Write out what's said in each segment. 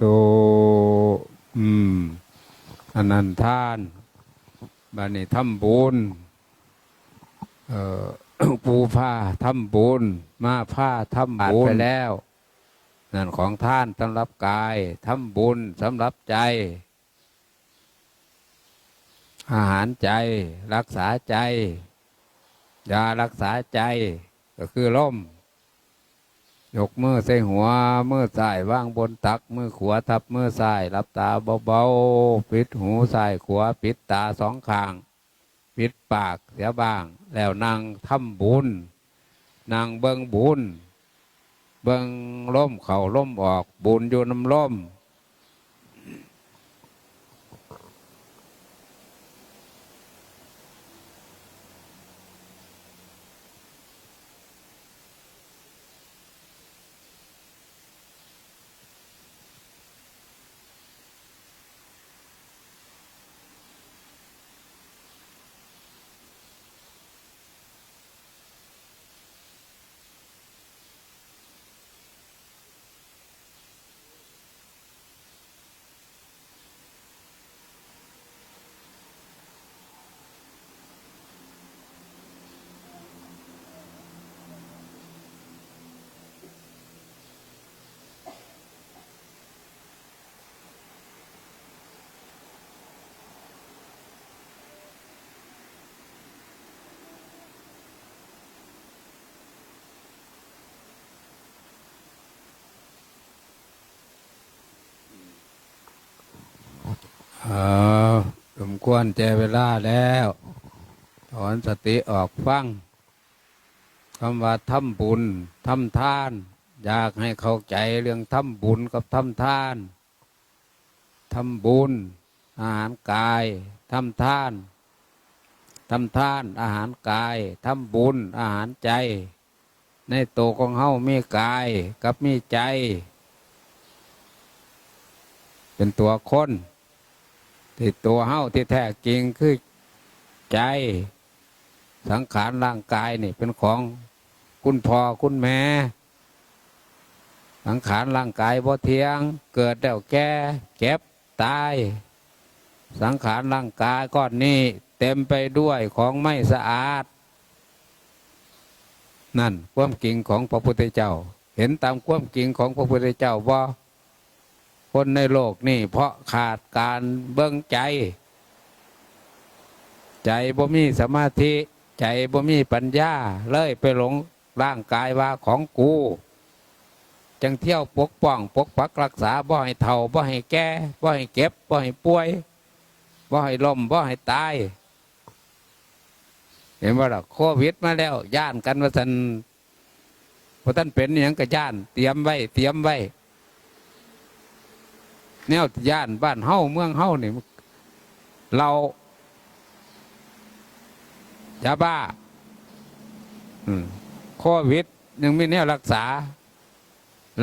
ธุอืมอันนั้นท่านบันนี้ทำบุญเอ่อปูผ้าทำบุญมาผ้าทำบุญไปแล้วนั่นของท่านสำหรับกายทำบุญสำหรับใจ อาหารใจรักษาใจยารักษาใจก็คือล่ม ยกมือใส่หัวมือซ้ายวางบนตัก มือขวาทับมือซ้ายรับตาเบาๆปิดหูซ้ายขวาปิดตาสองข้าง ปิดปากเสียบ้าง แล้วนั่งทำบุญนั่งเบิงบุญ เบิงล่มเข่าล่มออกบุญอยู่น้ำล่ม ออสมควรแจเวลาแล้ว ถอนสติออกฟังคำว่าทำบุญทำทาน อยากให้เข้าใจเรื่องทำบุญกับทำทานทำบุญ อาหารกายทำทานทำทานอาหารกายทำบุญอาหารใจ ในตัวของเฮามีกายกับมีใจ เป็นตัวคน ที่ตัวเฮาที่แท้จริงคือใจ สังขารร่างกายนี่เป็นของคุณพ่อคุณแม่ สังขารร่างกายบ่เทียง เกิดแล้วแก่เก็บตาย สังขารร่างกายก้อนนี้ เต็มไปด้วยของไม่สะอาด นั่นความจริงของพระพุทธเจ้า เห็นตามความจริงของพระพุทธเจ้าว่า คนในโลกนี่ เพราะขาดการเบิ่งใจ ใจบ่มีสมาธิ ใจบ่มีปัญญา เลยไปหลงร่างกายว่าของกู จังเที่ยวปกป้อง ปกปักรักษาบ่ให้เฒ่าบ่ให้แก่บ่ให้เก็บบ่ให้ป่วยบ่ให้ล้มบ่ให้ตาย เห็นว่าล่ะโควิดมาแล้ว ย่านกันว่าสันพอท่านเป็นอย่างก็ย่าน เตรียมไว้ เตรียมไว้ แนวย่านบ้านเฮ้าเมืองเฮ้านี่เรายาบ้าโควิดยังไมีแนวรักษา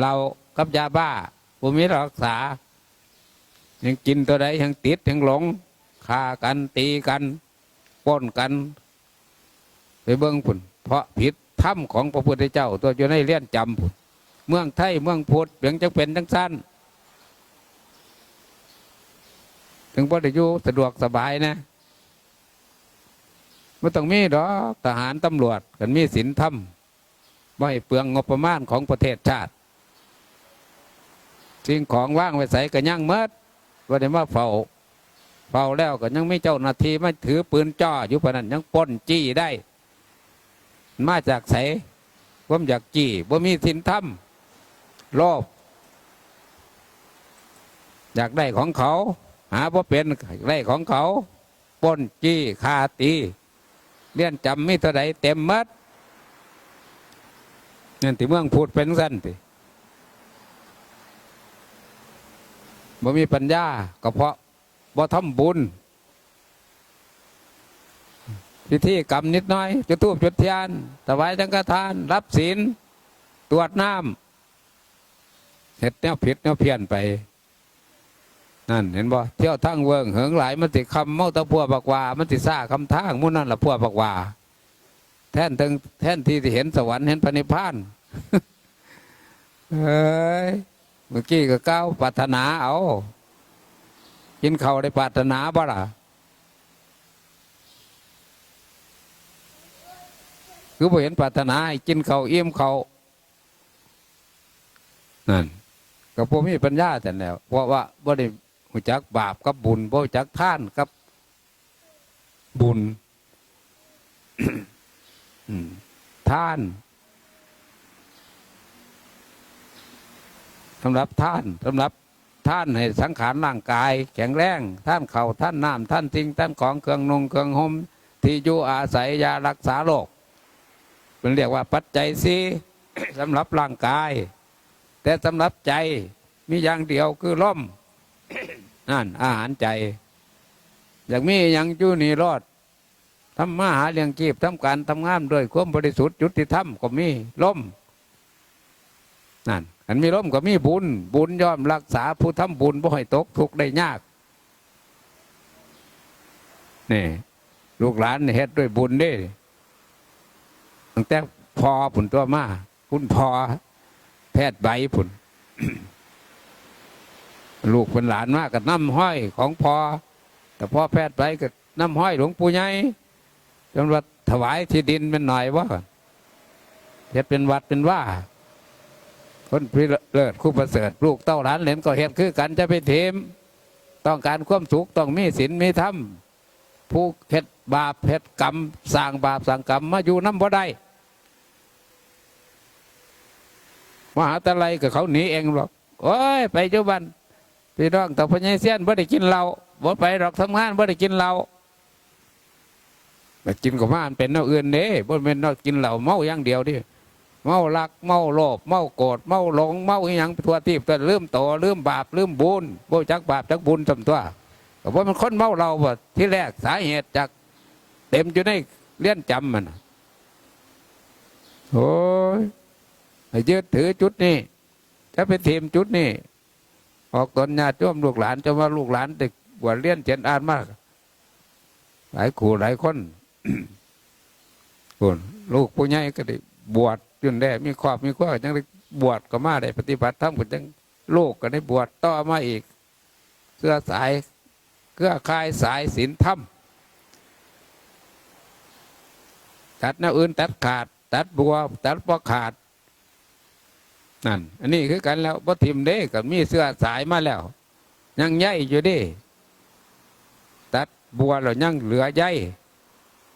เรากับยาบ้าบ่มีรักษา ยังกินตัวใดยังติดยังหลงฆ่ากันตีกันป้นกัน ไปเบิ้งผุนเพราะผิดถ้ำของพระพุทธเจ้า ตัวอยู่ในเลี้ยนจำผุนเมืองไทยเมืองพุทธเพียงจะเป็นทั้งสั้น ถึงพอได้อยู่สะดวกสบายนะไม่ต้องมีดอกทหารตำรวจกันมีศีลธรรมไม่ให้เปลืองงบประมาณของประเทศชาติสิ่งของว่างไว้ใส่กันย่างเมิดว่าได้มาเฝ้าเฝ้าแล้วก็ยังไม่เจ้าหน้าที่ไม่ถือปืนจ่ออยู่ปนั้นยังป้นจี้ได้ มาจากใสผมอยากจี้บ่มีศีลธรรมโลภอยากได้ของเขา หาว่าเป็นไรของเขาป้นจี้คาตีเลี้ยนจำไม่เท่าใดเต็มมัดนั่นที่เมืองพูดเป็นสั้นติบ่มีปัญญาก็เพราะบ่ทำบุญพิธีกรรมนิดหน้อยจุดทูบจุดเทียนถวายจังฆทาน รับศีลตรวจน้ำเห็ดแนวผิดแนวเพี้ยนไป นั่นเห็นบ่เที่ยวทั้งเวิงเหิงหลายมันติคำเมาตะพัวบักว่า มันติซ่าคำทางมุ่นนั่นละพัวบักว่าแท่นถึงแท่นที่ที่เห็นสวรรค์เห็นพระนิพพานเอ้ยเมื่อกี้ก็ก้าวปรารถนาเอากินเขาวได้ปรารถนาบ่ล่ะคือบ่เห็นปรารถนาให้กินเขาวเอี่ยมเขาวนั่นก็พวกมีปัญญาแต่แล้ว เพราะว่าบ่ได้ หูจักบาปกับบุญบ่จักท่านกับบุญท่านสำหรับท่านสำหรับท่านให้สังขารร่างกาย แข็งแรงท่านเขาท่านน้ำท่านทิ้งท่านของเครื่องนงเครื่องห่มที่อยู่อาศัยยารักษาโรคเป็นเรียกว่าปัจจัยสีสำหรับร่างกาย แต่สำหรับใจมีอย่างเดียวคือล่ม นั่น อาหารใจ อยากมีอย่างจู้นี่รอดทำมาหาเลี้ยงกีบทำการทำงานด้วยความบริสุทธิ์ยุติธรรมก็มีล่มนั่นอันมีล่มก็มีบุญ บุญย่อมรักษาผู้ทำบุญบ่ให้ตกทุกข์ได้ยากนี่ลูกหลานเฮ็ดด้วยบุญเด้ตั้งแต่พอผุนตัวมาคุณพอแพทย์ใบผุน ลูกเป็นหลานมากกับน้ำห้อยของพอแต่พ่อแพทย์ไปก็น้ำห้อยหลวงปู่ใหญ่จนว่าถวายที่ดินเป็นหน่อยว่าเฮ็ดเป็นวัดเป็นว่า คนพิเลิศคู่ประเสริฐลูกเต้าหลานเหลนก็เฮ็ดคือกันจะไปเทมต้องการความสุขต้องมีศีลมีธรรมผู้เฮ็ดบาปเฮ็ดกรรมสร้างบาปสร้างกรรมมาอยู่น้ำบ่ได้มหาตะไลกับเขาหนีเองหรอกโอ้ยไปเจ้าบัน พี่น้องแต่พญายเสียนบ่ได้กินเหล้าบ่ไปหรอกทำงานบ่ได้กินเหล้าแต่กินกับมานเป็นแนวอื่นเด้บ่เป็นนวกินเหล้าเมาอย่างเดียวดิเมารักเมาโลภเมาโกรธเมาหลงเมาอหยังทั่วทีบแต่ลืมโตลืมบาปลืมบุญบ่จักบาปจักบุญสำตัวก็บ่มันคนเมาเราบ่ที่แรกสาเหตุจากเต็มอยู่ในเลี้ยนจำมันโอ้ยยึดถือจุดนี้จะไปทีมจุดนี้ ออกตนญาติโยมลูกหลานจะว่าลูกหลานเด็กบวชเรียนเจนอ่านมาก หลายครูหลายคนคนลูกผู้ใหญ่ก็ได้บวชจนได้มีครอบมีครัวก็ยังได้บวชก็มาได้ปฏิบัติธรรมก็จังลูกก็ได้บวชต่อมาอีกเกื้อสายเกื้อคายสายศีลธรรมตัดแนวอื่นตัดขาด ตัดบัวตัดบ่ขาด นั่น อันนี้คือกันแล้วบ่ทิมเด้กับมีเสื้อสายมาแล้ว ยังใยอยู่ด้ตัดบัวแล้วยังเหลือใย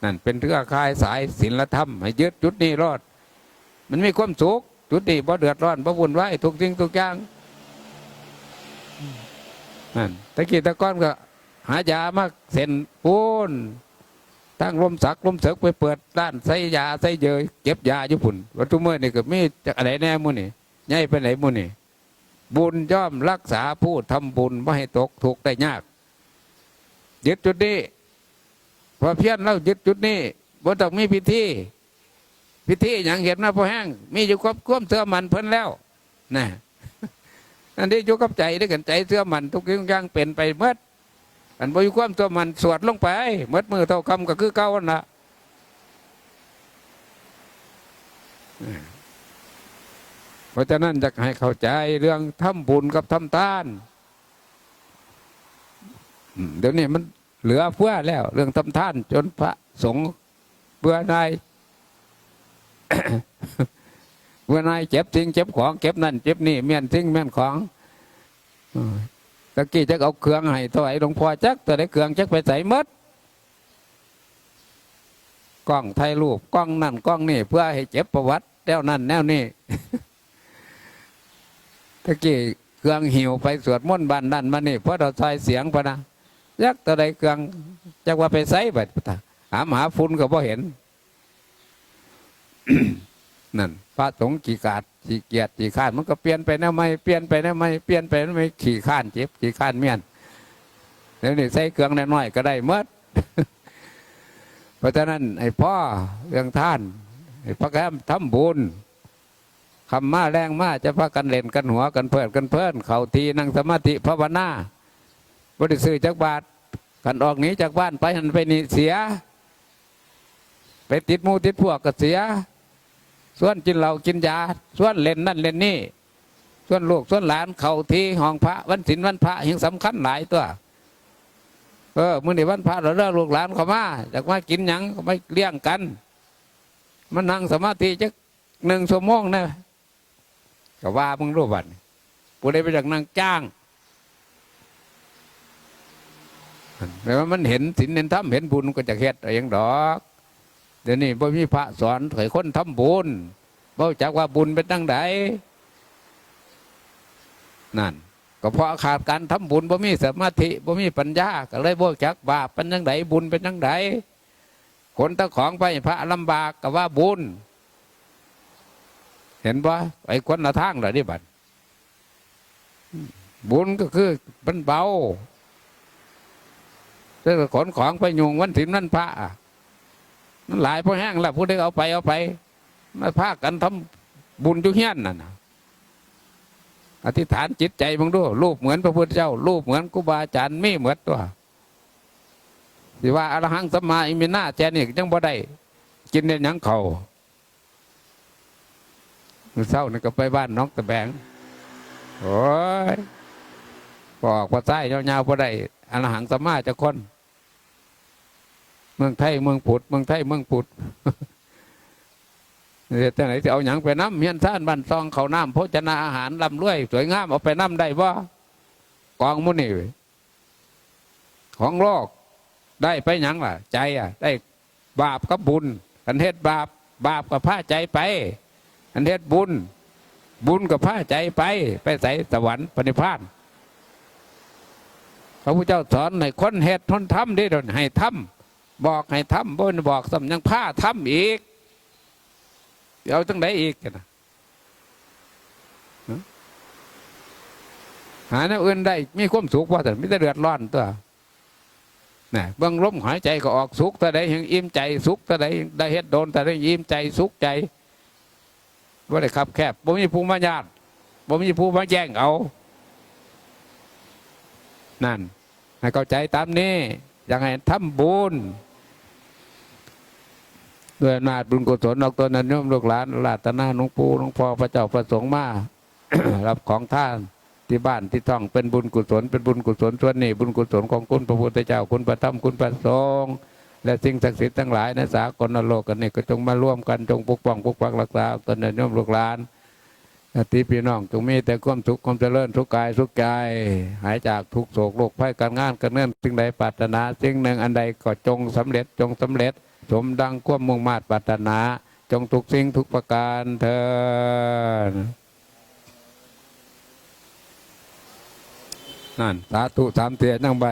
นั่นเป็นเรือคายสายศีลธรรมให้ยึดจุดนี้รอด มันมีความสุขจุดนี้บ่เดือดร้อนบ่วุ่นวายทุกสิ่งทุกอย่างนั่นตะกี้ตะก้อนก็ หายามาเส้นปูนตั้งลมสักลมเสกไปเปิดร้านใส่ยาใส่เยยเก็บยาอยู่พุ่นวัตถุเมื่อนี่ก็มีจากอะไรแน่มุ่นี่ ใหญ่ไปไหนมุนี่ บุญย่อมรักษาผู้ทำบุญไม่ให้ตกทุกข์ได้ยาก ยึดจุดนี้พอเพี้ยนเรายึดจุดนี้บ่ต้องมีพิธี พิธีอย่างเห็นนะพอแห้งมีอยู่กับควมเสื้อมันเพิ่นแล้วนะอันนี้อยู่กับใจด้วยกันใจเสื้อมันทุกอย่างเป็นไปเมื่ออันบ่อยู่ความเสื้อมันสวดลงไปเมื่อมือเท่าคำก็คือเก่านั่นละ เพราะฉะนั้นจะให้เข้าใจเรื่องทำบุญกับทำทานเดี๋ยวนี้มันเหลือเพื่อแล้ว เรื่องทำทาน จนพระสงฆ์เบื่อนายเบื่อนายเจ็บทิ้งเจ็บของเก็บนั่นเจ็บนี่เมียนทิ้งเมียนของตะกี้จะเอาเครื่องให้ถวายหลวงพ่อจักแต่ได้เครื่องจักไปใส่มดกล้องไทยรูปกล้องนั่นกล้องนี่ เพื่อให้เจ็บประวัติแนวนั่นแนวนี่ ตะกี้เครื่องหิวไปสวดมนต์บ้านนั่นมานี่เพราะเราใส่เสียงพะนะยักตัวใดเครื่องจักว่าไปใส่บัดพุทธะหามหาฝุ่นก็บ่เห็น นั่นพระสงฆ์กี่กาดกี่เกียรติกี่ข้าน มันก็เปลี่ยนไปนะไม่เปลี่ยนไปนะไม่เปลี่ยนไปนะไม่ขี่ข้านเจ็บขี่ข้านเมียนแล้วนี่ใส่เครื่องน้อยๆก็ได้เมื่อเพราะฉะนั้นไอ้พ่อเรื่องท่านไอ้พระแก้มทำบุญ คำมาแรงมาจะพากันเล่นกันหัวกันเพื่อนกันเพื่อนเขาทีนั่งสมาธิภาวนาบริสุทธิ์จากบาทกันออกหนีจากบ้านไปหันไปนี่เสีย ไปติดมูติดพวกก็เสีย ส่วนกินเหล้ากินยา ส่วนเล่นนั่นเล่นนี่ ส่วนลูกส่วนหลานเขาทีห้องพระวันศีลวันพระยังสำคัญหลายตัว เออมื่อนี้วันพระเราเลิกลูกหลานเขามาจากมากินหยังไม่เลี้ยงกัน มันนั่งสมาธิจักหนึ่งชั่วโมงนะ ก็ว่ามึงรู้บัดนี้ผู้ใดไปจากนั่งจ้างแปลว่ามันเห็นศีลเห็นธรรมเห็นบุญก็จะเฮ็ดเอาเองดอกเดี๋ยวนี้บ่มีพระสอนให้คนทำบุญบ่จักว่าบุญเป็นตั้งใดนั่น ก็เพราะขาดการทำบุญบ่มีสมาธิบ่มีปัญญาก็เลยบ่จักบาปเป็นยังไงบุญเป็นยังไงคนตะของไปพระลำบากก็ว่าบุญ เห็นว่าไอ้คนละทางเหรอนี่บัดบุญก็คือมันเบาถ้าขนของไปยุงวันถินวันพระอะมันหลายพอแห้งแล้วผู้ใดเอาไปเอาไปมาพากันทำบุญจุเฮียนน่ะนะอธิษฐานจิตใจมึงดูรูปเหมือนพระพุทธเจ้า รูปเหมือนครูบาอาจารย์ไมีเหมือนตัวสิว่าอรหังสัมมาอิมินาแจนี่ยังบ่ได้กินเนี่ยยังเข่า มื่อเช้านี่ก็ไปบ้านน้องตะแบงโอ้ยบอกว่าใต้ยาวๆบ่ได้อรหังสมาจะคน เมืองไทยเมืองผุดเมืองไทยเมืองผุดเดี๋ยวแต่ไหนจะเอาหยังไปน้ำเมียนซ่านบ้านซองเขาน้ำโภชนาอาหารลำรวย สวยงามเอาไปน้ำได้บ่กองมุนี่ของโลกได้ไปหยังล่ะ ใจอะ ได้บาปกับบุญอันเฮ็ดบาป บาปกับผ้าใจไป อันเฮ็ดบุญ บุญกับผ้าใจไป ไปใส่สวรรค์ปณิพานพระพุทธเจ้าสอนให้คนเฮ็ดทนทำได้ดนให้ทำบอกให้ทำบนบอกสำยังผ้าทำอีกเอาตั้งไหนอีกนะหาแนวอื่นได้มีความสุขว่าแต่ไม่ได้เดือดร้อนตัวนะเบื้องลมหายใจก็ออกสุขแต่ใดยังอิ่มใจสุขแต่ใดได้เฮ็ดโดนแต่ได้อิ่มใจสุขใจ ว่าได้ขับ แคบบ่มีผู้มาญาติบ่มีผู้มาแย่งเอา นั่นให้เข้าใจตามนี้อยากให้ทำบุญด้วยนาบุญกุศลออกตัวนั้นโยมลูกหลานลาตนาหลวงปู่หลวงพ่อพระเจ้าประสงค์มารับของท่านที่บ้านที่ต้องเป็นบุญกุศลเป็นบุญกุศลส่วนนี้บุญกุศลของคุณพระพุทธเจ้าคุณพระธรรมคุณพระสงฆ์ และสิ่งศักดิ์สิทธิ์ทั้งหลายในสากลโลกกันนี่ก็จงมาร่วมกันจงปกป้องปกปักรักษาตนนั้นโยมลูกหลานญาติพี่น้องจงมีแต่ความสุขความเจริญทุกกายทุกใจหายจากทุกโศกโรคภัยการงานการเงินสิ่งใดปรารถนาสิ่งหนึ่งอันใดก็จงสำเร็จจงสำเร็จ สมดังความมุ่งมาตรปรารถนา จงทุกสิ่งทุกประการเถิดนั่นสาธุสามเตียนั่งใบ